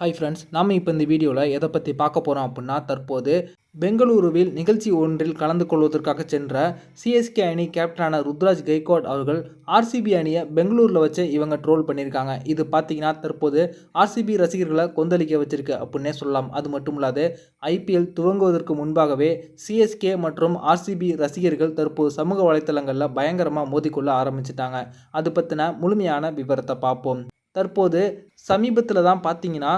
Hi friends நாம் இப்போ இந்த வீடியோவில் எதை பற்றி பார்க்க போகிறோம் அப்படின்னா தற்போது பெங்களூருவில் நிகழ்ச்சி ஒன்றில் கலந்து கொள்வதற்காக சென்ற சிஎஸ்கே அணி கேப்டனான ருத்ராஜ் கெய்கோட் அவர்கள் ஆர்சிபி அணியை பெங்களூரில் வச்சு இவங்க ட்ரோல் பண்ணியிருக்காங்க. இது பார்த்தீங்கன்னா தற்போது ஆர்சிபி ரசிகர்களை கொந்தளிக்க வச்சிருக்கு அப்படின்னே சொல்லலாம். அது மட்டும் இல்லாது ஐபிஎல் துவங்குவதற்கு முன்பாகவே சிஎஸ்கே மற்றும் ஆர்சிபி ரசிகர்கள் தற்போது சமூக வலைத்தளங்களில் பயங்கரமாக மோதிக்கொள்ள ஆரம்பிச்சிட்டாங்க. அது பற்றின முழுமையான விவரத்தை பார்ப்போம். தற்போது சமீபத்தில் தான் பார்த்தீங்கன்னா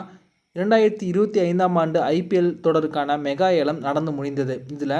இரண்டாயிரத்தி இருபத்தி ஐந்தாம் ஆண்டு ஐபிஎல் தொடருக்கான மெகா ஏலம் நடந்து முடிந்தது. இதில்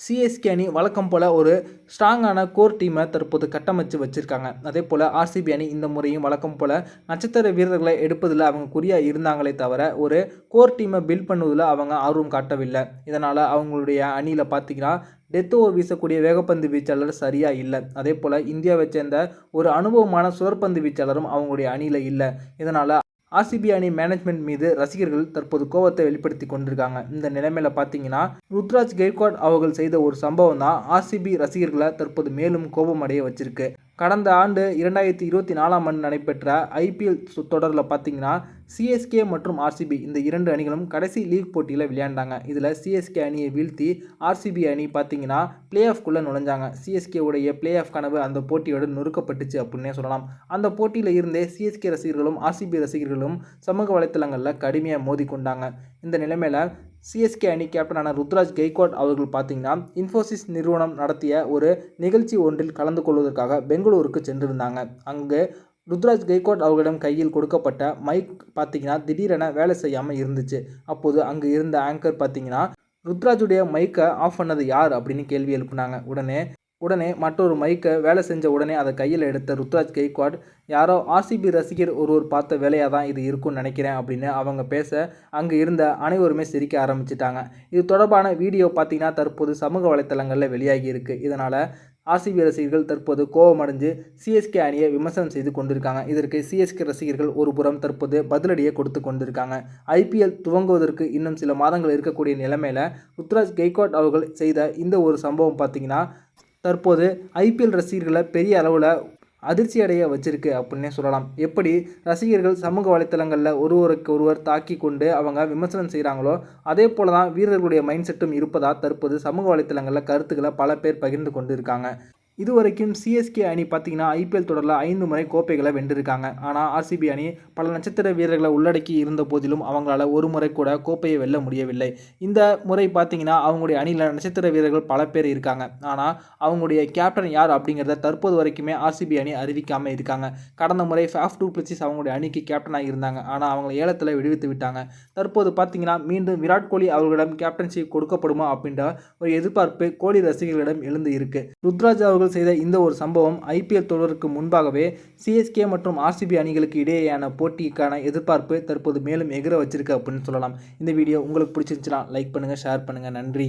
சிஎஸ்கே அணி வழக்கம் போல் ஒரு ஸ்ட்ராங்கான கோர் டீமை தற்போது கட்டமைச்சு வச்சுருக்காங்க. அதே போல் ஆர்சிபி அணி இந்த முறையும் வழக்கம் போல் நட்சத்திர வீரர்களை எடுப்பதில் அவங்க குறியாக இருந்தாங்களே தவிர ஒரு கோர் டீமை பில்ட் பண்ணுவதில் அவங்க ஆர்வம் காட்டவில்லை. இதனால் அவங்களுடைய அணியில் பார்த்தீங்கன்னா டெத் ஓவர் வீசக்கூடிய வேகப்பந்து வீச்சாளர் சரியாக இல்லை. அதே போல் இந்தியாவை சேர்ந்த ஒரு அனுபவமான சுழற்பந்து வீச்சாளரும் அவங்களுடைய அணியில் இல்லை. இதனால் ஆர்சிபி அணி மேனேஜ்மெண்ட் மீது ரசிகர்கள் தற்போது கோபத்தை வெளிப்படுத்தி கொண்டிருக்காங்க. இந்த நிலைமையில் பார்த்தீங்கன்னா ருத்ராஜ் கெய்க்வாட் அவர்கள் செய்த ஒரு சம்பவம் தான் ஆர்சிபி ரசிகர்களை தற்போது மேலும் கோபமடைய அடைய வச்சிருக்கு. கடந்த ஆண்டு இரண்டாயிரத்தி இருபத்தி நாலாம் ஆண்டு நடைபெற்ற ஐபிஎல் தொடரில் பார்த்தீங்கன்னா சிஎஸ்கே மற்றும் ஆர்சிபி இந்த இரண்டு அணிகளும் கடைசி லீக் போட்டியில் விளையாண்டாங்க. இதில் சிஎஸ்கே அணியை வீழ்த்தி ஆர்சிபி அணி பார்த்தீங்கன்னா பிளே ஆஃப்குள்ளே நுழைஞ்சாங்க. சிஎஸ்கே உடைய பிளே ஆஃப் கனவு அந்த போட்டியோடு நொறுக்கப்பட்டுச்சு அப்படின்னே சொல்லலாம். அந்த போட்டியில் இருந்தே சிஎஸ்கே ரசிகர்களும் ஆர்சிபி ரசிகர்களும் சமூக வலைத்தளங்களில் கடுமையாக மோதி கொண்டாங்க இந்த நிலைமையில் சிஎஸ்கே அணி கேப்டனான ருத்ராஜ் கெய்க்வாட் அவர்கள் பார்த்தீங்கன்னா இன்ஃபோசிஸ் நிறுவனம் நடத்திய ஒரு நிகழ்ச்சி ஒன்றில் கலந்து கொள்வதற்காக பெங்களூருக்கு சென்றிருந்தாங்க. அங்கு ருத்ராஜ் கெய்க்வாட் அவர்களிடம் கையில் கொடுக்கப்பட்ட மைக் பார்த்தீங்கன்னா திடீரென வேலை செய்யாமல் இருந்துச்சு. அப்போது அங்கு இருந்த ஆங்கர் பார்த்தீங்கன்னா ருத்ராஜுடைய மைக்கை ஆஃப் பண்ணது யார் அப்படின்னு கேள்வி எழுப்புனாங்க. உடனே உடனே மற்றொரு மைக்கை வேலை செஞ்ச உடனே அதை கையில் எடுத்த ருத்ராஜ் கெய்க்வாட் யாரோ ஆர்சிபி ரசிகர் ஒருவர் பார்த்த வேலையாக தான் இது இருக்கும்னு நினைக்கிறேன் அப்படின்னு அவங்க பேச அங்கே இருந்த அனைவருமே சிரிக்க ஆரம்பிச்சிட்டாங்க. இது தொடர்பான வீடியோ பார்த்தீங்கன்னா தற்போது சமூக வலைத்தளங்களில் வெளியாகி இருக்குது இதனால் ஆர்சிபி ரசிகர்கள் தற்போது கோபமடைஞ்சு சிஎஸ்கே அணியை விமர்சனம் செய்து கொண்டிருக்காங்க. இதற்கு சிஎஸ்கே ரசிகர்கள் ஒரு புறம் தற்போது பதிலடியை கொடுத்து கொண்டிருக்காங்க. ஐபிஎல் துவங்குவதற்கு இன்னும் சில மாதங்கள் இருக்கக்கூடிய நிலைமையில் ருத்ராஜ் கெய்க்வாட் அவர்கள் செய்த இந்த ஒரு சம்பவம் பார்த்தீங்கன்னா தற்போது ஐபிஎல் ரசிகர்களை பெரிய அளவில் அதிர்ச்சி அடைய வச்சிருக்கு அப்படின்னே சொல்லலாம். எப்படி ரசிகர்கள் சமூக வலைத்தளங்களில் ஒருவருக்கு ஒருவர் தாக்கி கொண்டு அவங்க விமர்சனம் செய்கிறாங்களோ அதே போல தான் வீரர்களுடைய மைண்ட் செட்டும் இருப்பதாக தற்போது சமூக வலைத்தளங்களில் கருத்துக்களை பல பேர் பகிர்ந்து கொண்டு இருக்காங்க இதுவரைக்கும் சிஎஸ்கே அணி பார்த்தீங்கன்னா ஐபிஎல் தொடரில் ஐந்து முறை கோப்பைகளை வென்றிருக்காங்க. ஆனால் ஆர்சிபி அணி பல நட்சத்திர வீரர்களை உள்ளடக்கி இருந்த போதிலும் அவங்களால ஒரு முறை கூட கோப்பையை வெல்ல முடியவில்லை. இந்த முறை பார்த்தீங்கன்னா அவங்களுடைய அணியில் நட்சத்திர வீரர்கள் பல பேர் இருக்காங்க. ஆனால் அவங்களுடைய கேப்டன் யார் அப்படிங்கிறத தற்போது வரைக்குமே ஆர்சிபி அணி அறிவிக்காமல் இருக்காங்க. கடந்த முறை ஃபேஃப் டூ பிளஸிஸ் அவங்களுடைய அணிக்கு கேப்டனாக இருந்தாங்க. ஆனால் அவங்களை ஏலத்தில் விடுவித்து விட்டாங்க. தற்போது பார்த்தீங்கன்னா மீண்டும் விராட் கோலி அவர்களிடம் கேப்டன்ஷிப் கொடுக்கப்படுமா அப்படின்ற ஒரு எதிர்பார்ப்பு கோலி ரசிகர்களிடம் எழுந்து இருக்கு. ருத்ராஜ் அவர்கள் அவர்கள் செய்த இந்த ஒரு சம்பவம் ஐபிஎல் தொடருக்கு முன்பாகவே சிஎஸ்கே மற்றும் ஆர்சிபி அணிகளுக்கு இடையேயான போட்டிக்கான எதிர்பார்ப்பு தற்போது மேலும் எகிர வச்சிருக்கு அப்படின்னு சொல்லலாம். இந்த வீடியோ உங்களுக்கு பிடிச்சிருந்துச்சுன்னா லைக் பண்ணுங்கள் ஷேர் பண்ணுங்கள் நன்றி.